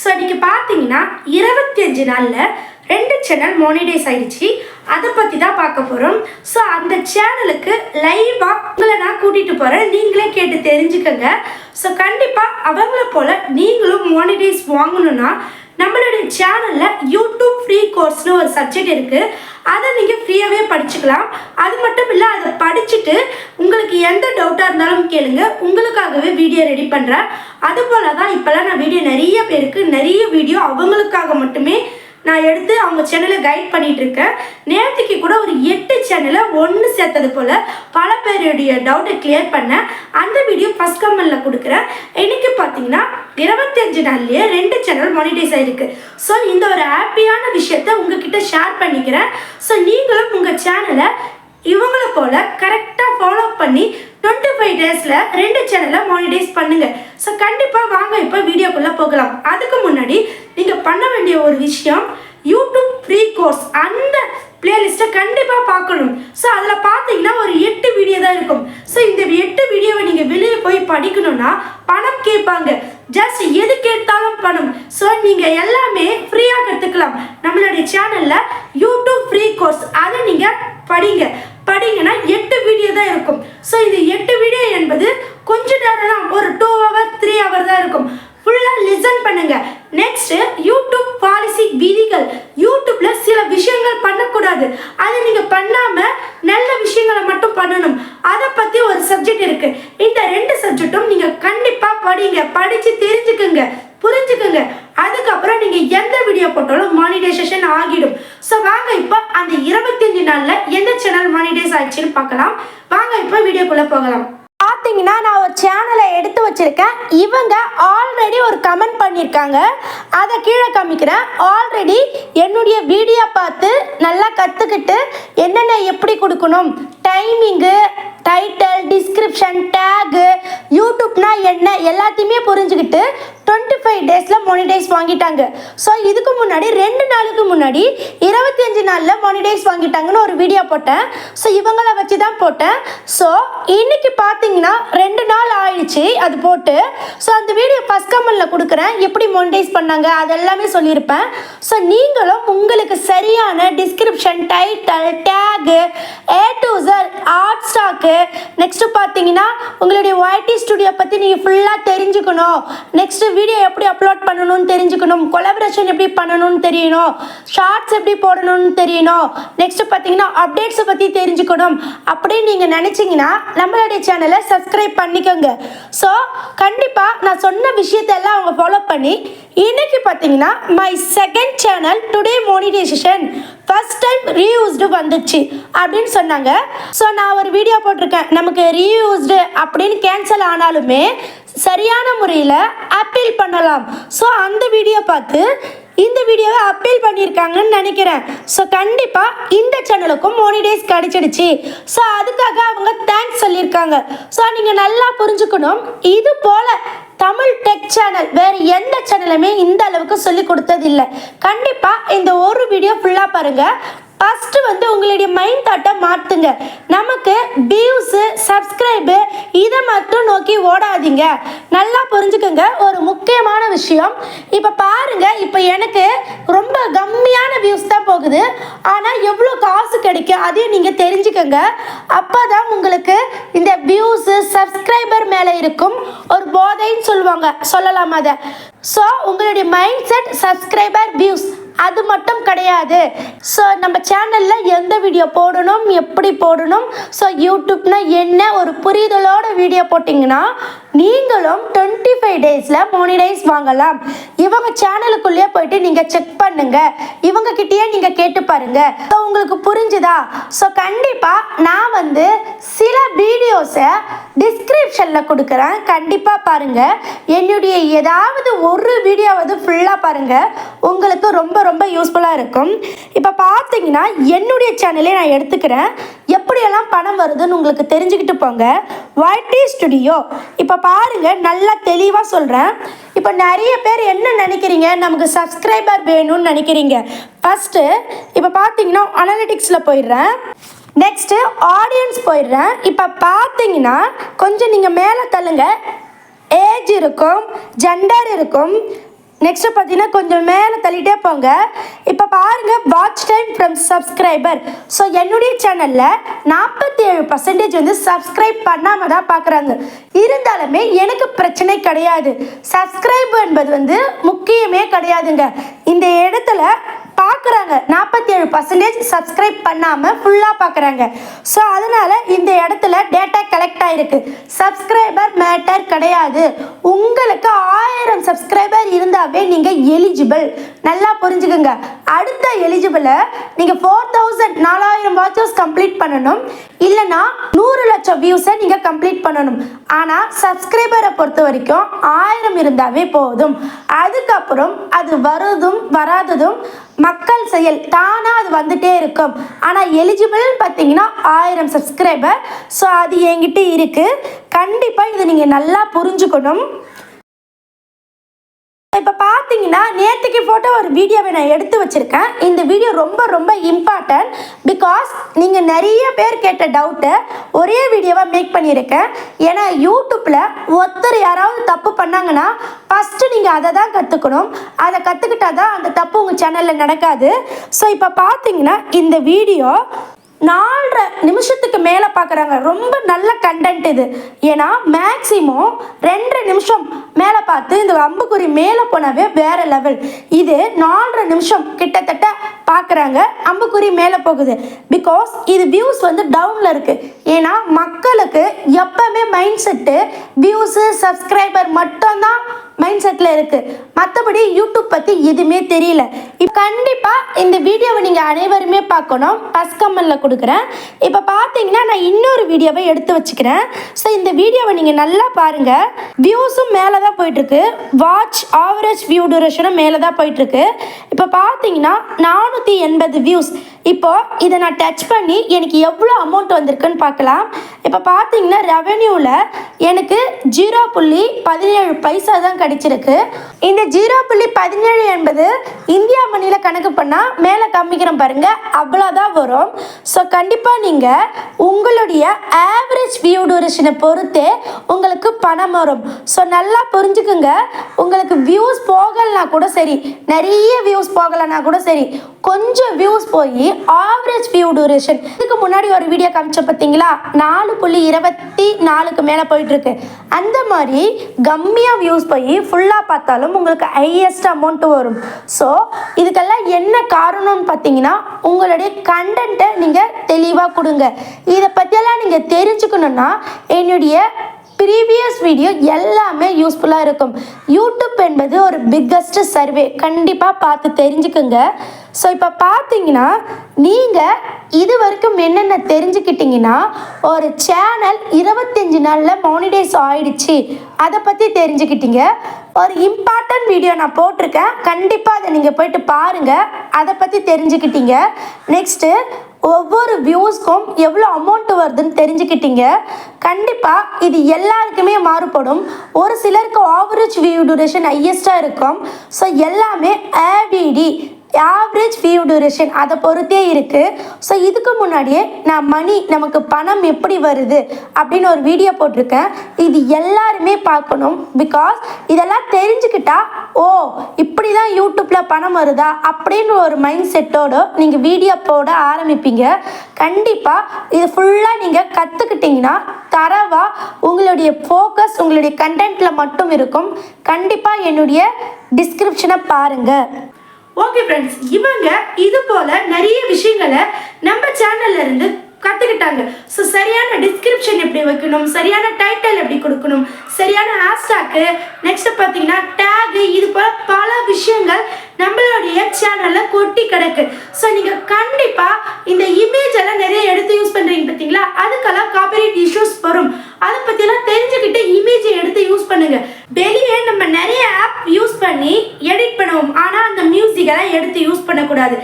So இன்னைக்கு பார்த்தீங்கன்னா இருபத்தி அஞ்சு நாளில் ரெண்டு சேனல் மோனிடைஸ் ஆயிடுச்சு. அதை பற்றி தான் பார்க்க போகிறோம் ஸோ அந்த சேனலுக்கு லைவாக உங்களை நான் கூட்டிகிட்டு போகிறேன் நீங்களே கேட்டு தெரிஞ்சுக்கங்க. ஸோ கண்டிப்பாக அவங்கள போல் நீங்களும் மோனிடைஸ் வாங்கணுன்னா நம்மளுடைய சேனலில் யூடியூப் ஃப்ரீ கோர்ஸ்னு ஒரு சப்ஜெக்ட் இருக்குது அதை நீங்கள் ஃப்ரீயாகவே படிச்சுக்கலாம். அது மட்டும் இல்லை அதை படிச்சுட்டு உங்களுக்கு எந்த டவுட்டாக இருந்தாலும் கேளுங்க. உங்களுக்காகவே வீடியோ ரெடி பண்ணுறேன் அதுபோல தான் இப்போல்லாம் நான் வீடியோ நிறைய பேருக்கு நிறைய வீடியோ அவங்களுக்காக மட்டுமே நான் எடுத்து அவங்க சேனலை கைட் பண்ணிட்டு இருக்கேன் நேற்றுக்கு கூட ஒரு எட்டு சேனலை ஒன்று சேர்த்தது போல் பல பேருடைய டவுட்டை கிளியர் பண்ணேன். அந்த வீடியோ ஃபஸ்ட் கமெண்டில் கொடுக்குறேன். இன்னைக்கு பார்த்தீங்கன்னா இருபத்தஞ்சு நாள்லயே ரெண்டு சேனல் மானிடைஸ் ஆயிருக்கு. ஸோ இந்த ஒரு ஹாப்பியான விஷயத்த உங்ககிட்ட ஷேர் பண்ணிக்கிறேன். ஸோ நீங்களும் உங்கள் சேனலை இவங்கள போல கரெக்டாக ஃபாலோ பண்ணி டுவெண்ட்டி ஃபைவ் டேஸில் ரெண்டு சேனலை மானிடைஸ் பண்ணுங்க. ஸோ கண்டிப்பாக வாங்க இப்போ வீடியோக்குள்ளே போகலாம். அதுக்கு முன்னாடி நீங்கள் பண்ண வேண்டிய ஒரு விஷயம் யூடியூப் ஃப்ரீ கோர்ஸ் அந்த பிளேலிஸ்ட்டை கண்டிப்பாக பார்க்கணும். ஸோ அதில் பார்த்தீங்கன்னா ஒரு எட்டு வீடியோ தான் இருக்கும். ஸோ இந்த எட்டு வீடியோவை நீங்கள் வெளியே போய் படிக்கணும்னா பணம் கேட்பாங்க. ஜஸ்ட் எது கேட்டாலும் பணம். ஸோ நீங்கள் எல்லாமே ஃப்ரீயாக கற்றுக்கலாம் நம்மளுடைய சேனலில் யூடியூப் ஃப்ரீ கோர்ஸ் அதை நீங்கள் படிங்க. படிங்கன்னா எட்டு வீடியோ தான் இருக்கும். ஸோ இந்த எட்டு வீடியோ என்பது கொஞ்ச நேரம் தான். ஒரு டூ ஹவர் த்ரீ ஹவர் தான் இருக்கும். ஃபுல்லாக லிசன் பண்ணுங்கள் நெக்ஸ்ட்டு யூடியூப் பாலிசி விதிகள். யூடியூப்ல சில விஷயங்கள் கூடாது அதை நீங்க பண்ணாம நல்ல விஷயங்களை மட்டும் பண்ணணும். அதை பத்தி ஒரு சப்ஜெக்ட் இருக்கு. இந்த ரெண்டு சப்ஜெக்ட்டும் நீங்க கண்டிப்பா படிங்க. படிச்சு தெரிஞ்சுக்குங்க. புரிஞ்சுக்குங்க. அதுக்கப்புறம் நீங்க எந்த வீடியோ போட்டாலும் மானிடைசேஷன் ஆகிடும். ஸோ வாங்க இப்போ அந்த இருபத்தஞ்சு நாளில் எந்த சேனல் மானிடைஸ் ஆயிடுச்சுன்னு பார்க்கலாம். வாங்க இப்போ வீடியோக்குள்ளே போகலாம். பார்த்தீங்கன்னா நான் ஒரு சேனலை எடுத்து வச்சிருக்கேன். இவங்க ஆல்ரெடி ஒரு கமெண்ட் பண்ணியிருக்காங்க. அதை கீழே காமிக்கிறேன். ஆல்ரெடி என்னுடைய வீடியோ பார்த்து நல்லா கற்றுக்கிட்டு என்னென்ன எப்படி கொடுக்கணும் டைமிங்கு டைட்டில் டிஸ்கிரிப்ஷன் டேகு யூடியூப்னா என்ன எல்லாத்தையுமே புரிஞ்சுக்கிட்டு டுவெண்ட்டி ஃபைவ் டேஸில் மொனிடைஸ் வாங்கிட்டாங்க. ஸோ இதுக்கு முன்னாடி ரெண்டு நாளுக்கு முன்னாடி இருபத்தஞ்சு நாளில் மொனிடைஸ் வாங்கிட்டாங்கன்னு ஒரு வீடியோ போட்டேன். ஸோ இவங்கள வச்சு தான் போட்டேன். ஸோ இன்னைக்கு பார்த்தீங்கன்னா ரெண்டு நாள் ஆயிடுச்சு அது போட்டு. ஸோ அந்த வீடியோ ஃபஸ்ட் கமெண்டில் கொடுக்குறேன். எப்படி மொனிடைஸ் பண்ணாங்க அதெல்லாமே சொல்லியிருப்பேன். ஸோ நீங்களும் உங்களுக்கு சரியான description title tag A to Z stock next பார்த்தீங்கன்னா உங்களுடைய ஒய்டி ஸ்டுடியோ பற்றி நீங்கள் ஃபுல்லாக தெரிஞ்சுக்கணும். நெக்ஸ்ட்டு வீடியோ எப்படி அப்லோட் பண்ணணும்னு தெரிஞ்சுக்கணும். கொலபரேஷன் எப்படி பண்ணணும்னு தெரியணும். ஷார்ட்ஸ் எப்படி போடணும்னு தெரியணும். நெக்ஸ்ட் பார்த்தீங்கன்னா அப்டேட்ஸை பற்றி தெரிஞ்சுக்கணும். அப்படின்னு நீங்கள் நினச்சிங்கன்னா நம்மளுடைய சேனலை சப்ஸ்கிரைப் பண்ணிக்கோங்க. ஸோ கண்டிப்பாக நான் சொன்ன விஷயத்தெல்லாம் அவங்க ஃபாலோ பண்ணி இன்னைக்கு பார்த்தீங்கன்னா my second channel today monetization first time reused வந்துச்சு அப்படின்னு சொன்னாங்க. ஸோ நான் ஒரு வீடியோ போட்டிருக்கேன். நமக்கு ரீயூஸ்டு அப்படின்னு கேன்சல் ஆனாலுமே சரியான முறையில் அப்பீல் பண்ணலாம். ஸோ அந்த வீடியோ பார்த்து இந்த வீடியோவை அப்பீல் பண்ணியிருக்காங்கன்னு நினைக்கிறேன். ஸோ கண்டிப்பாக இந்த சேனலுக்கும் மோனிடைஸ் கிடச்சிடுச்சு. ஸோ அதுக்காக அவங்க தேங்க்ஸ் சொல்லியிருக்காங்க. ஸோ நீங்கள் நல்லா புரிஞ்சுக்கணும். இது போல் தமிழ் டெக் சேனல் வேறு எந்த சேனலுமே இந்த அளவுக்கு சொல்லி கொடுத்ததில்லை. கண்டிப்பாக இந்த ஒரு வீடியோ ஃபுல்லாக பாருங்கள் ஃபஸ்ட்டு வந்து உங்களுடைய மைண்ட் தாட்டை மாற்றுங்க நமக்கு வியூஸு சப்ஸ்கிரைபு இதை மட்டும் நோக்கி ஓடாதீங்க. நல்லா புரிஞ்சுக்கோங்க. ஒரு முக்கியமான விஷயம். இப்போ பாருங்க இப்போ எனக்கு ரொம்ப கம்மியான வியூஸ் தான் போகுது. ஆனால் எவ்வளோ காசு கிடைக்கும் அதையும் நீங்கள் தெரிஞ்சுக்கோங்க. அப்போ தான் உங்களுக்கு இந்த வியூஸு சப்ஸ்கிரைபர் மேலே இருக்கும் ஒரு போதைன்னு சொல்லுவாங்க. சொல்லலாம் அதை? ஸோ உங்களுடைய மைண்ட் செட் சப்ஸ்கிரைபர் வியூஸ் அது மட்டும் கிடையாது. ஸோ நம்ம சேனலில் எந்த வீடியோ போடணும் எப்படி போடணும் ஸோ யூடியூப்னா என்ன ஒரு புரிதலோட வீடியோ போட்டிங்கன்னா நீங்களும் டுவெண்ட்டி ஃபைவ் டேஸில் மோனிடைஸ் வாங்கலாம். இவங்க சேனலுக்குள்ளேயே போயிட்டு நீங்கள் செக் பண்ணுங்க. இவங்க கிட்டேயே நீங்கள் கேட்டு பாருங்க. ஸோ உங்களுக்கு புரிஞ்சுதா? ஸோ கண்டிப்பாக நான் வந்து சில வீடியோஸை டிஸ்கிரிப்ஷனில் கொடுக்குறேன். கண்டிப்பாக பாருங்கள் என்னுடைய ஏதாவது ஒரு வீடியோவது ஃபுல்லாக பாருங்கள் உங்களுக்கு ரொம்ப ரொம்ப யூஸ்ஃபுல்லாக இருக்கும். இப்போ பார்த்தீங்கன்னா என்னுடைய சேனலே நான் எடுத்துக்கிறேன். எப்படியெல்லாம் பணம் வருதுன்னு உங்களுக்கு தெரிஞ்சுக்கிட்டு போங்க. ஒய்டி ஸ்டுடியோ இப்போ பாருங்கள் நல்லா தெளிவாக சொல்கிறேன் இப்போ நிறைய பேர் என்ன நினைக்கிறீங்க? நமக்கு சப்ஸ்கிரைபர் வேணும்னு நினைக்கிறீங்க. ஃபஸ்ட்டு இப்போ பார்த்தீங்கன்னா அனலிட்டிக்ஸில் போயிடுறேன். நெக்ஸ்ட்டு ஆடியன்ஸ் போயிடுறேன். இப்போ பார்த்தீங்கன்னா கொஞ்சம் நீங்கள் மேலே தள்ளுங்க. ஏஜ் இருக்கும் ஜெண்டர் இருக்கும். நெக்ஸ்ட் பார்த்தீங்கன்னா கொஞ்சம் மேலே தள்ளிட்டே போங்க. இப்போ பாருங்க watch time from subscriber so என்னுடைய சேனலில் நாற்பத்தி ஏழு பர்சன்டேஜ் வந்து சப்ஸ்கிரைப் பண்ணாமல் தான் பார்க்குறாங்க. இருந்தாலுமே எனக்கு பிரச்சனை கிடையாது. சப்ஸ்கிரைப் என்பது வந்து முக்கியமே கிடையாதுங்க. இந்த இடத்துல பார்க்குறாங்க. நாற்பத்தி ஏழு பர்சன்டேஜ் சப்ஸ்கிரைப் பண்ணாமல் ஃபுல்லாக பார்க்குறாங்க. ஸோ அதனால் இந்த இடத்துல டேட்டா கலெக்ட் ஆகிருக்கு சப்ஸ்கிரைபர் மேட்டர் கிடையாது. உங்களுக்கு ஆயிரம் சப்ஸ்கிரைபர் இருந்தாவே நீங்கள் எலிஜிபிள் நல்லா புரிஞ்சுக்குங்க. அடுத்த எலிஜிபிளை நீங்கள் ஃபோர் தௌசண்ட் நாலாயிரம் வாட்சஸ் கம்ப்ளீட் பண்ணணும். இல்லைனா நூறு லட்சம் வியூஸை நீங்கள் கம்ப்ளீட் பண்ணணும். ஆனால் சப்ஸ்கிரைபரை பொறுத்த வரைக்கும் ஆயிரம் இருந்தாவே போதும். அதுக்கப்புறம் அது வருதும் வராததும் மக்கள் செயல் தானாக அது வந்துட்டே இருக்கும். ஆனால் எலிஜிபிள்னு பார்த்தீங்கன்னா ஆயிரம் சப்ஸ்கிரைபர் ஸோ அது என்கிட்ட இருக்குது கண்டிப்பாக இதை நீங்கள் நல்லா புரிஞ்சுக்கணும். இப்போ பார்த்தீங்கன்னா நேற்றுக்கு ஃபோட்டோ ஒரு வீடியோவை நான் எடுத்து வச்சுருக்கேன். இந்த வீடியோ ரொம்ப ரொம்ப இம்பார்ட்டன்ட் பிகாஸ் நீங்கள் நிறைய பேர் கேட்ட டவுட்டை ஒரே வீடியோவாக மேக் பண்ணியிருக்கேன். ஏன்னா யூடியூப்பில் ஒருத்தர் யாராவது தப்பு பண்ணாங்கன்னா ஃபஸ்ட்டு நீங்கள் அதை தான் கற்றுக்கணும் அதை கற்றுக்கிட்டா தான் அந்த தப்பு உங்கள் சேனலில் நடக்காது. ஸோ இப்போ பார்த்தீங்கன்னா இந்த வீடியோ நாலரை நிமிஷத்துக்கு மேலே பார்க்குறாங்க ரொம்ப நல்ல கண்டென்ட் இது. ஏன்னா மேக்ஸிமம் ரெண்டரை நிமிஷம் மேலே பார்த்து இந்த அம்புக்குறி மேலே போனாவே வேற லெவல் இது நாலரை நிமிஷம் கிட்டத்தட்ட பார்க்குறாங்க அம்புக்குறி மேலே போகுது. பிகாஸ் இது வியூஸ் வந்து டவுனில் இருக்குது ஏன்னா மக்களுக்கு எப்பவுமே மைண்ட் செட்டு வியூஸு சப்ஸ்கிரைபர் மட்டும்தான் மைண்ட் செட்டில் இருக்குது மற்றபடி யூடியூப் பற்றி எதுவுமே தெரியல. இப்போ கண்டிப்பாக இந்த வீடியோவை நீங்கள் அனைவருமே பார்க்கணும். பஸ் கம்மலில் கொடுக்குறேன். இப்போ பார்த்தீங்கன்னா நான் இன்னொரு வீடியோவை எடுத்து வச்சுக்கிறேன். ஸோ இந்த வீடியோவை நீங்கள் நல்லா பாருங்கள் வியூஸும் மேலே தான் போயிட்டுருக்கு. வாட்ச் ஆவரேஜ் வியூ டியூரேஷனும் மேலே தான் போயிட்டுருக்கு. இப்போ பார்த்தீங்கன்னா நானூற்றி எண்பது வியூஸ் இப்போ இதை நான் டச் பண்ணி எனக்கு எவ்வளோ அமௌண்ட் வந்திருக்குன்னு பார்க்கலாம். இப்போ பார்த்தீங்கன்னா ரெவென்யூவில் எனக்கு ஜீரோ புள்ளி பதினேழு பைசா தான் கிடச்சிருக்கு. இந்த ஜீரோ புள்ளி பதினேழு என்பது இந்தியா மணியில் கணக்கு பண்ணால் மேலே காமிக்கிறோம் பாருங்கள் அவ்வளோதான் வரும். ஸோ கண்டிப்பாக நீங்கள் உங்களுடைய ஆவரேஜ் வியூ டூரேஷனை பொறுத்தே உங்களுக்கு பணம் வரும். ஸோ நல்லா புரிஞ்சுக்குங்க. உங்களுக்கு வியூஸ் போகலைனா கூட சரி நிறைய வியூஸ் போகலைன்னா கூட சரி கொஞ்சம் வியூஸ் போய் ஆவரேஜ் வியூ டூரேஷன் இதுக்கு முன்னாடி ஒரு வீடியோ காமிச்ச பார்த்தீங்களா நாலு புள்ளி இருபத்தி நாலுக்கு மேலே போயிட்டுருக்கு. அந்த மாதிரி கம்மியாக வியூஸ் போய் ஃபுல்லாக பார்த்தாலும் உங்களுக்கு ஹையஸ்ட் அமௌண்ட் வரும். ஸோ இதுக்கெல்லாம் என்ன காரணம்னு பார்த்தீங்கன்னா உங்களுடைய கண்டென்ட்டை நீங்கள் தெளிவாக கொடுங்க. இதை பற்றியெல்லாம் நீங்கள் தெரிஞ்சுக்கணுன்னா என்னுடைய ப்ரீவியஸ் வீடியோ எல்லாமே யூஸ்ஃபுல்லாக இருக்கும். யூடியூப் என்பது ஒரு பிக்கஸ்ட் சர்வே கண்டிப்பாக பார்த்து தெரிஞ்சுக்குங்க. ஸோ இப்போ பார்த்தீங்கன்னா நீங்கள் இது வரைக்கும் என்னென்ன தெரிஞ்சுக்கிட்டீங்கன்னா ஒரு சேனல் இருபத்தஞ்சி நாளில் மானிடைஸ் ஆயிடுச்சு. அதை பற்றி தெரிஞ்சுக்கிட்டீங்க. ஒரு இம்பார்ட்டன்ட் வீடியோ நான் போட்டிருக்கேன். கண்டிப்பாக அதை நீங்கள் போயிட்டு பாருங்கள் அதை பற்றி தெரிஞ்சுக்கிட்டீங்க. நெக்ஸ்ட்டு ஒவ்வொரு வியூஸ்க்கும் எவ்வளோ அமௌண்ட் வருதுன்னு தெரிஞ்சுக்கிட்டீங்க. கண்டிப்பாக இது எல்லாருக்குமே மாறுபடும். ஒரு சிலருக்கு ஆவரேஜ் வியூ டியூரேஷன் ஹையஸ்ட்டாக இருக்கும். ஸோ எல்லாமே ஆவிடி ஆவரேஜ் வியூ டியூரேஷன் அதை பொறுத்தே இருக்குது ஸோ இதுக்கு முன்னாடியே நான் மணி நமக்கு பணம் எப்படி வருது அப்படின்னு ஒரு வீடியோ போட்டிருக்கேன். இது எல்லாருமே பார்க்கணும் பிகாஸ் இதெல்லாம் தெரிஞ்சுக்கிட்டா ஓ இப்படி தான் யூடியூப்பில் பணம் வருதா அப்படின்னு ஒரு மைண்ட் செட்டோட நீங்கள் வீடியோ போட ஆரம்பிப்பீங்க. கண்டிப்பாக இது ஃபுல்லாக நீங்கள் கற்றுக்கிட்டிங்கன்னா தரவாக உங்களுடைய ஃபோக்கஸ் உங்களுடைய கண்டென்ட்டில் மட்டும் இருக்கும். கண்டிப்பாக என்னுடைய டிஸ்கிரிப்ஷனை பாருங்கள் ஓகே ஃப்ரெண்ட்ஸ் இவங்க இது போல நிறைய விஷயங்களை நம்ம சேனல்ல இருந்து கற்றுக்கிட்டாங்க ஸோ சரியான டிஸ்கிரிப்ஷன் எப்படி வைக்கணும்? சரியான டைட்டில் எப்படி கொடுக்கணும்? சரியான ஹேஷ்டாக்கு நெக்ஸ்ட் பார்த்தீங்கன்னா டேகு இது போல பல விஷயங்கள் நம்மளுடைய சேனலில் கொட்டி கிடக்கு. ஸோ நீங்கள் கண்டிப்பாக இந்த இமேஜ் எல்லாம் நிறைய எடுத்து யூஸ் பண்ணுறீங்க பார்த்தீங்களா? அதுக்கெல்லாம் காப்பிரைட் இஷ்யூஸ் வரும் அதை பற்றிலாம் தெரிஞ்சுக்கிட்டு இமேஜை எடுத்து யூஸ் பண்ணுங்க வெளியே நம்ம நிறைய ஆப் யூஸ் பண்ணி எடிட் பண்ணுவோம் ஆனால் அந்த மியூசிக்கெல்லாம் எடுத்து யூஸ் பண்ணக்கூடாது.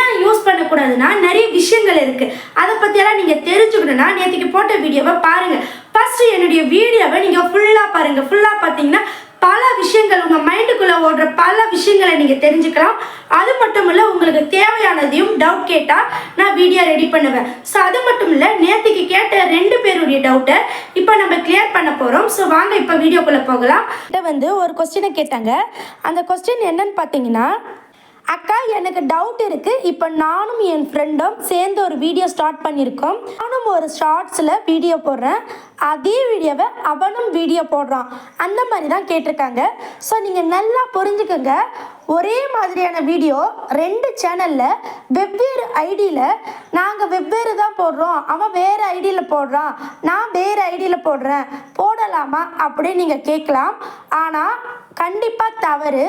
ஏன் யூஸ் பண்ணக்கூடாதுன்னா நிறைய விஷயங்கள் இருக்கு. அதை பற்றியெல்லாம் நீங்கள் தெரிஞ்சுக்கணும்னா நேற்றுக்கு போட்ட வீடியோவை பாருங்க. ஃபர்ஸ்ட் என்னுடைய வீடியோவை நீங்கள் ஃபுல்லாக பாருங்க. ஃபுல்லாக பார்த்தீங்கன்னா பல விஷயங்கள் உங்கள் மைண்டுக்குள்ளே ஓடுற பல விஷயங்களை நீங்கள் தெரிஞ்சுக்கலாம். அது மட்டும் இல்லை உங்களுக்கு தேவையானதையும் டவுட் கேட்டால் நான் வீடியோ ரெடி பண்ணுவேன். ஸோ அது மட்டும் இல்லை நேற்றுக்கு கேட்ட ரெண்டு பேருடைய டவுட்டை இப்போ நம்ம கிளியர் பண்ண போகிறோம் ஸோ வாங்க இப்போ வீடியோக்குள்ளே போகலாம். வந்து ஒரு கொஸ்டினை கேட்டாங்க. அந்த கொஸ்டின் என்னன்னு பார்த்தீங்கன்னா அக்கா எனக்கு டவுட் இருக்குது இப்போ நானும் என் ஃப்ரெண்டும் சேர்ந்து ஒரு வீடியோ ஸ்டார்ட் பண்ணியிருக்கோம். நானும் ஒரு ஷார்ட்ஸில் வீடியோ போடுறேன். அதே வீடியோவை அவனும் வீடியோ போடுறான். அந்த மாதிரி தான் கேட்டிருக்காங்க. ஸோ நீங்கள் நல்லா புரிஞ்சுக்கோங்க. ஒரே மாதிரியான வீடியோ ரெண்டு சேனலில் வெவ்வேறு ஐடியில் நாங்கள் வெவ்வேறு தான் போடுறோம். அவன் வேறு ஐடியில் போடுறான். நான் வேறு ஐடியில் போடுறேன். போடலாமா அப்படின்னு நீங்கள் கேட்கலாம். ஆனால் கண்டிப்பாக தவறு.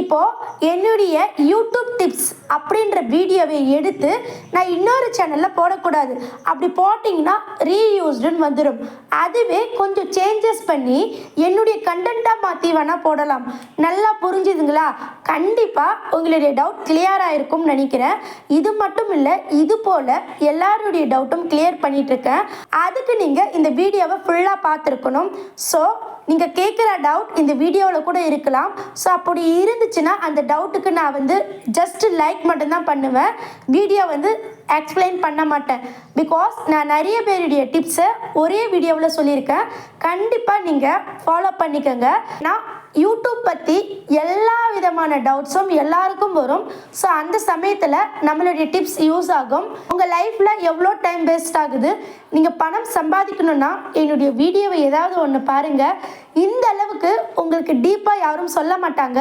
இப்போது என்னுடைய யூடியூப் டிப்ஸ் அப்படின்ற வீடியோவை எடுத்து நான் இன்னொரு சேனலில் போடக்கூடாது. அப்படி போட்டிங்கன்னா ரீயூஸ்டுன்னு வந்துடும் அதுவே கொஞ்சம் சேஞ்சஸ் பண்ணி என்னுடைய கண்டென்ட்டாக மாற்றி வேணால் போடலாம். நல்லா புரிஞ்சுதுங்களா? கண்டிப்பாக உங்களுடைய டவுட் கிளியராக இருக்கும்னு நினைக்கிறேன். இது மட்டும் இல்லை இது போல் எல்லாருடைய டவுட்டும் கிளியர் பண்ணிகிட்ருக்கேன் அதுக்கு நீங்கள் இந்த வீடியோவை ஃபுல்லாக பார்த்துருக்கணும். ஸோ நீங்கள் கேட்குற டவுட் இந்த வீடியோவில் கூட இருக்கலாம். ஸோ அப்படி இருந்துச்சுன்னா அந்த டவுட்டுக்கு நான் வந்து ஜஸ்ட் லைக் மட்டும்தான் பண்ணுவேன். வீடியோ வந்து எக்ஸ்பிளைன் பண்ண மாட்டேன். பிகாஸ் நான் நிறைய பேருடைய டிப்ஸை ஒரே வீடியோவில் சொல்லியிருக்கேன். கண்டிப்பாக நீங்கள் ஃபாலோ பண்ணிக்கோங்க. நான் யூடியூப் பற்றி எல்லா விதமான டவுட்ஸும் எல்லாருக்கும் வரும். ஸோ அந்த சமயத்தில் நம்மளுடைய டிப்ஸ் யூஸ் ஆகும். உங்கள் லைஃப்பில் எவ்வளோ டைம் வேஸ்ட் ஆகுது? நீங்கள் பணம் சம்பாதிக்கணும்னா என்னுடைய வீடியோவை ஏதாவது ஒன்று பாருங்கள் இந்த அளவுக்கு உங்களுக்கு டீப்பாக யாரும் சொல்ல மாட்டாங்க.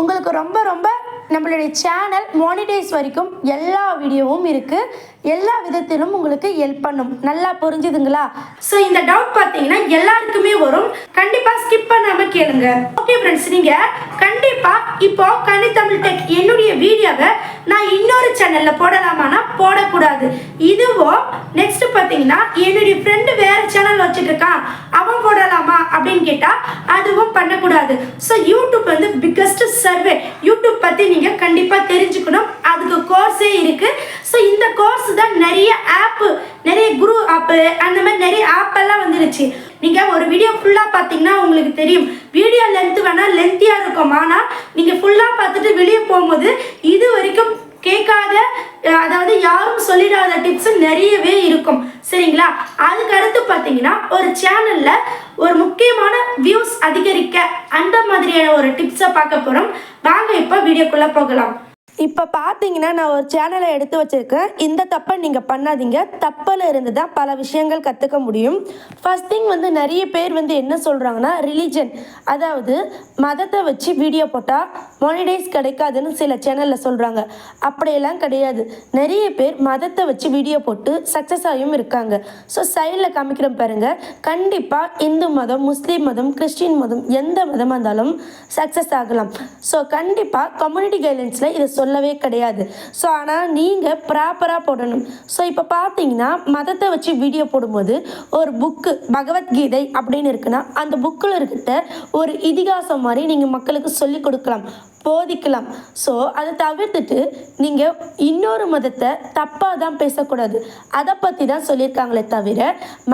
உங்களுக்கு ரொம்ப ரொம்ப நம்மளுடைய சேனல் மானிடைஸ் வரைக்கும் எல்லா வீடியோவும் இருக்குது எல்லா விதத்திலும் உங்களுக்கு ஹெல்ப் பண்ணும். நல்லா புரிஞ்சுதுங்களா? ஸோ இந்த டவுட் பார்த்தீங்கன்னா எல்லாருக்குமே வரும். கண்டிப்பாக ஸ்கிப் பண்ணாமல் கேளுங்க. ஓகே ஃப்ரெண்ட்ஸ் நீங்கள் கண்டிப்பாக இப்போ கனித்தமிழ் டெக் என்னுடைய வீடியோவை நான் இன்னொரு சேனலில் போடலாமானா போடக்கூடாது. இதுவும் நெக்ஸ்ட் பார்த்தீங்கன்னா என்னுடைய ஃப்ரெண்டு வேறு சேனல் வச்சுட்டு இருக்கான் அவன் போடலாமா அப்படின்னு கேட்டால் அதுவும் பண்ணக்கூடாது. ஸோ யூடியூப் வந்து பிக்கஸ்ட் சர்வே யூடியூப் பற்றி நீங்கள் கண்டிப்பாக தெரிஞ்சுக்கணும். அதுக்கு கோர்ஸே இருக்குது ஸோ இந்த கோர்ஸ் தான் நிறைய ஆப்பு நிறைய குரு ஆப்பு அந்த மாதிரி நிறைய ஆப்பெல்லாம் வந்துருச்சு. நீங்கள் ஒரு வீடியோ ஃபுல்லாக பார்த்தீங்கன்னா உங்களுக்கு தெரியும். வீடியோ லென்த்து வேணால் லென்த்தியாக இருக்கும். ஆனால் நீங்கள் ஃபுல்லாக பார்த்துட்டு வெளியே போகும்போது இது வரைக்கும் கேட்காத அதாவது யாரும் சொல்லிடாத டிப்ஸ் நிறையவே இருக்கும். சரிங்களா? அதுக்கு அடுத்து பார்த்தீங்கன்னா ஒரு சேனலில் ஒரு முக்கியமான வியூஸ் அதிகரிக்க அந்த மாதிரியான ஒரு டிப்ஸை பார்க்க போகிறோம் வாங்க இப்போ வீடியோக்குள்ளே போகலாம். இப்போ பார்த்தீங்கன்னா நான் ஒரு சேனலை எடுத்து வச்சுருக்கேன். இந்த தப்பை நீங்கள் பண்ணாதீங்க. தப்பில் இருந்து தான் பல விஷயங்கள் கற்றுக்க முடியும். ஃபஸ்ட் திங் வந்து நிறைய பேர் வந்து என்ன சொல்கிறாங்கன்னா ரிலீஜன் அதாவது மதத்தை வச்சு வீடியோ போட்டால் மானிடைஸ் கிடைக்காதுன்னு சில சேனலில் சொல்கிறாங்க அப்படியெல்லாம் கிடையாது. நிறைய பேர் மதத்தை வச்சு வீடியோ போட்டு சக்ஸஸ் ஆகியும் இருக்காங்க. ஸோ சைடில் காமிக்கிற பாருங்க. கண்டிப்பாக இந்து மதம் முஸ்லீம் மதம் கிறிஸ்டின் மதம் எந்த மதமாக இருந்தாலும் சக்ஸஸ் ஆகலாம். ஸோ கண்டிப்பாக கம்யூனிட்டி கைட்லைன்ஸில் இதை சொல்லவே கிடையாது. ஸோ ஆனால் நீங்கள் ப்ராப்பராக போடணும். ஸோ இப்போ பார்த்தீங்கன்னா மதத்தை வச்சு வீடியோ போடும்போது ஒரு புக்கு பகவத்கீதை அப்படின்னு இருக்குன்னா அந்த புக்கில் இருக்கிற ஒரு இதிகாசம் மாதிரி நீங்கள் மக்களுக்கு சொல்லிக் கொடுக்கலாம். போதிக்கலாம். ஸோ அதை தவிர்த்துட்டு நீங்கள் இன்னொரு மதத்தை தப்பாக தான் பேசக்கூடாது. அதை பற்றி தான் சொல்லியிருக்காங்களே தவிர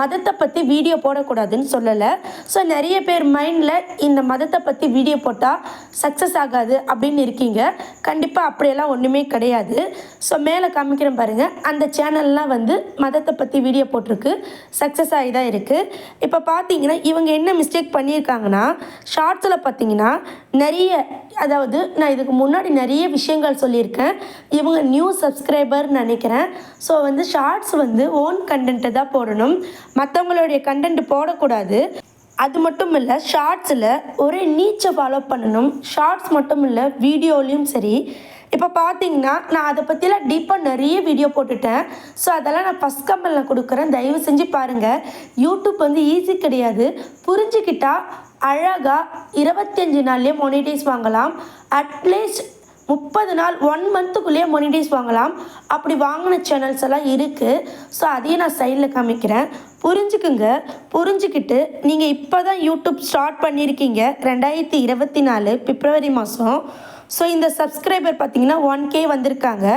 மதத்தை பற்றி வீடியோ போடக்கூடாதுன்னு சொல்லலை. ஸோ நிறைய பேர் மைண்டில் இந்த மதத்தை பற்றி வீடியோ போட்டால் சக்ஸஸ் ஆகாது அப்படின்னு இருக்கீங்க. கண்டிப்பாக அப்படியெல்லாம் ஒன்றுமே கிடையாது. ஸோ மேலே காமிக்கிறேன் பாருங்கள் அந்த சேனல்லாம் வந்து மதத்தை பற்றி வீடியோ போட்டிருக்கு. சக்ஸஸ் ஆகி தான் இருக்குது இப்போ பார்த்தீங்கன்னா இவங்க என்ன மிஸ்டேக் பண்ணியிருக்காங்கன்னா ஷார்ட்ஸில் பார்த்தீங்கன்னா நிறைய அதாவது நான் இதுக்கு முன்னாடி நிறைய விஷயங்கள் சொல்லியிருக்கேன். இவங்க நியூ சப்ஸ்கிரைபர்னு நினைக்கிறேன். ஸோ வந்து ஷார்ட்ஸ் வந்து ஓன் கண்டென்ட்டை தான் போடணும். மற்றவங்களுடைய கண்டென்ட் போடக்கூடாது. அது மட்டும் இல்லை ஷார்ட்ஸில் ஒரே நீச்சை ஃபாலோ பண்ணணும். ஷார்ட்ஸ் மட்டும் இல்லை வீடியோலையும் சரி இப்போ பார்த்தீங்கன்னா நான் அதை பற்றிலாம் டீப்பாக நிறைய வீடியோ போட்டுட்டேன். ஸோ அதெல்லாம் நான் ஃபஸ்ட் கமெண்டில் கொடுக்குறேன். தயவு செஞ்சு பாருங்கள் யூடியூப் வந்து ஈஸி கிடையாது. புரிஞ்சுக்கிட்டால் அழகாக இருபத்தஞ்சு நாள்லேயே மொனிடைஸ் வாங்கலாம். அட்லீஸ்ட் முப்பது நாள் ஒன் மந்த்துக்குள்ளேயே மொனிடைஸ் வாங்கலாம். அப்படி வாங்கின சேனல்ஸ் எல்லாம் இருக்குது ஸோ அதையும் நான் சைடில் காமிக்கிறேன். புரிஞ்சுக்குங்க. புரிஞ்சுக்கிட்டு நீங்கள் இப்போ தான் யூடியூப் ஸ்டார்ட் பண்ணியிருக்கீங்க. ரெண்டாயிரத்தி இருபத்தி நாலு பிப்ரவரி மாதம் ஸோ இந்த சப்ஸ்கிரைபர் பார்த்தீங்கன்னா ஒன் கே வந்திருக்காங்க.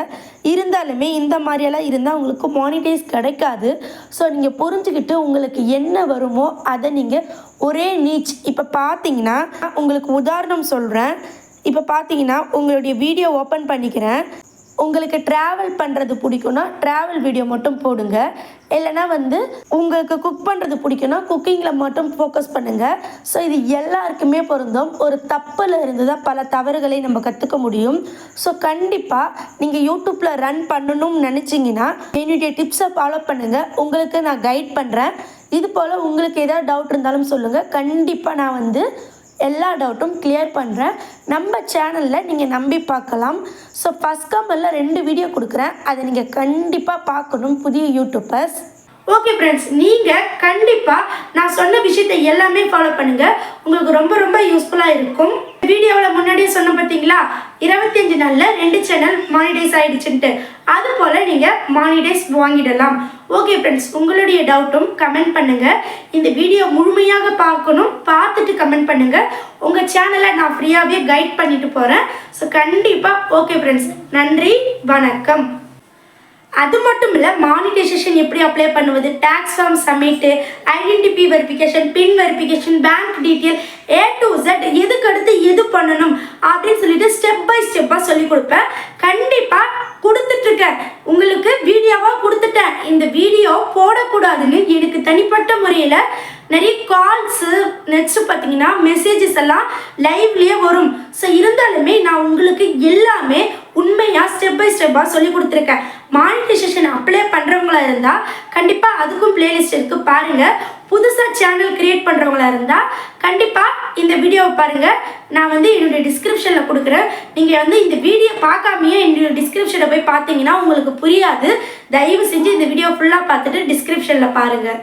இருந்தாலுமே இந்த மாதிரியெல்லாம் இருந்தால் உங்களுக்கு மானிட்டைஸ் கிடைக்காது. ஸோ நீங்கள் புரிஞ்சுக்கிட்டு உங்களுக்கு என்ன வருமோ அதை நீங்கள் ஒரே நீச் இப்போ பார்த்தீங்கன்னா உங்களுக்கு உதாரணம் சொல்கிறேன் இப்போ பார்த்தீங்கன்னா உங்களுடைய வீடியோ ஓப்பன் பண்ணிக்கிறேன். உங்களுக்கு ட்ராவல் பண்ணுறது பிடிக்கும்னா ட்ராவல் வீடியோ மட்டும் போடுங்க. இல்லைனா வந்து உங்களுக்கு குக் பண்ணுறது பிடிக்கும்னா குக்கிங்கில் மட்டும் ஃபோக்கஸ் பண்ணுங்கள் ஸோ இது எல்லாருக்குமே பொருந்தும். ஒரு தப்பில் இருந்து தான் பல தவறுகளை நம்ம கற்றுக்க முடியும். ஸோ கண்டிப்பாக நீங்கள் யூடியூப்பில் ரன் பண்ணணும்னு நினச்சிங்கன்னா என்னுடைய டிப்ஸை ஃபாலோ பண்ணுங்கள் உங்களுக்கு நான் கைட் பண்ணுறேன் இது போல் உங்களுக்கு ஏதாவது டவுட் இருந்தாலும் சொல்லுங்கள் கண்டிப்பாக நான் வந்து எல்லா டவுட்டும் கிளியர் பண்ணுறேன் நம்ம சேனலில் நீங்கள் நம்பி பார்க்கலாம். ஸோ ஃபஸ்ட் எல்லாம் ரெண்டு வீடியோ கொடுக்குறேன். அதை நீங்கள் கண்டிப்பாக பார்க்கணும் புதிய யூடியூபர்ஸ் ஓகே ஃப்ரெண்ட்ஸ் நீங்கள் கண்டிப்பாக நான் சொன்ன விஷயத்தை எல்லாமே ஃபாலோ பண்ணுங்கள் உங்களுக்கு ரொம்ப ரொம்ப யூஸ்ஃபுல்லாக இருக்கும். வீடியோவில் முன்னாடியே சொன்ன பார்த்தீங்களா இருபத்தஞ்சு நாளில் ரெண்டு சேனல் மானிடைஸ் ஆகிடுச்சுன்ட்டு அது போல் நீங்கள் மானிடைஸ் வாங்கிடலாம். ஓகே ஃப்ரெண்ட்ஸ் உங்களுடைய டவுட்டும் கமெண்ட் பண்ணுங்கள் இந்த வீடியோ முழுமையாக பார்க்கணும். பார்த்துட்டு கமெண்ட் பண்ணுங்கள் உங்கள் சேனலை நான் ஃப்ரீயாகவே கைட் பண்ணிட்டு போகிறேன் ஸோ கண்டிப்பாக ஓகே ஃப்ரெண்ட்ஸ் நன்றி வணக்கம். அது மட்டும் இல்லை மானிட்டைசேஷன் எப்படி அப்ளை பண்ணுவது? Tax form submit identity verification PIN verification bank detail A to Z எதுக்கு அடுத்து எது பண்ணணும்? அப்படின்னு சொல்லிட்டு ஸ்டெப் பை ஸ்டெப்பாக சொல்லி கொடுப்பேன். கண்டிப்பாக கொடுத்துட்ருக்கேன் உங்களுக்கு வீடியோவாக கொடுத்துட்டேன். இந்த வீடியோ போடக்கூடாதுன்னு எனக்கு தனிப்பட்ட முறையில் நிறைய கால்ஸு நெக்ஸ்ட் பார்த்தீங்கன்னா மெசேஜஸ் எல்லாம் லைவ்லேயே வரும். ஸோ இருந்தாலுமே நான் உங்களுக்கு எல்லாமே உண்மையாக ஸ்டெப் பை ஸ்டெப்பாக சொல்லி கொடுத்துருக்கேன். மானிட்டைசேஷன் அப்ளை பண்ணுறவங்களா இருந்தால் கண்டிப்பாக அதுக்கும் பிளேலிஸ்ட் இருக்குது பாருங்கள் புதுசாக சேனல் க்ரியேட் பண்ணுறவங்களா இருந்தால் கண்டிப்பாக இந்த வீடியோவை பாருங்கள் நான் வந்து என்னுடைய டிஸ்கிரிப்ஷனில் கொடுக்குறேன். நீங்கள் வந்து இந்த வீடியோ பார்க்காமையே என்னுடைய டிஸ்கிரிப்ஷனில் போய் பார்த்தீங்கன்னா உங்களுக்கு புரியாது. தயவு செஞ்சு இந்த வீடியோ ஃபுல்லாக பார்த்துட்டு டிஸ்கிரிப்ஷனில் பாருங்கள்